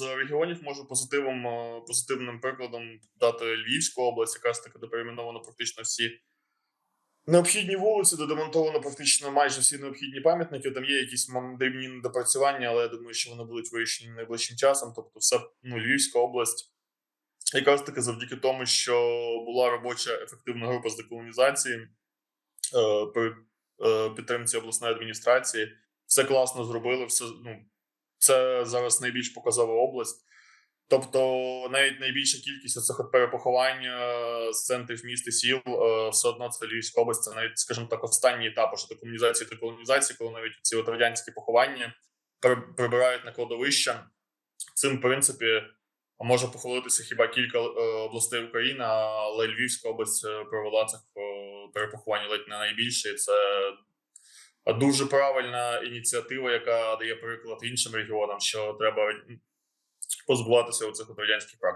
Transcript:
з регіонів можу позитивом, е, позитивним прикладом дати Львівську область, якраз таки де практично всі необхідні вулиці, де демонтовано практично майже всі необхідні пам'ятники. Там є якісь дрібні недопрацювання, але я думаю, що вони будуть вирішені найближчим часом. Тобто, все ну, Львівська область. Якраз таки завдяки тому, що була робоча ефективна група з деколонізації е, при е, підтримці обласної адміністрації, все класно зробили. Все ну це зараз найбільш показова область. Тобто, навіть найбільша кількість оцих от перепоховань е, з центрів міст і сіл е, все одно це Львівська область. Це навіть, скажімо так, останній етап уже декомунізації та колонізації, коли навіть ці от радянські поховання при- прибирають на кладовища. Цим, в принципі, може похвалитися хіба кілька е, областей України, але Львівська область провела цих перепоховань ледь не найбільше. І це дуже правильна ініціатива, яка дає приклад іншим регіонам, що треба позбуватися у цих радянських практик.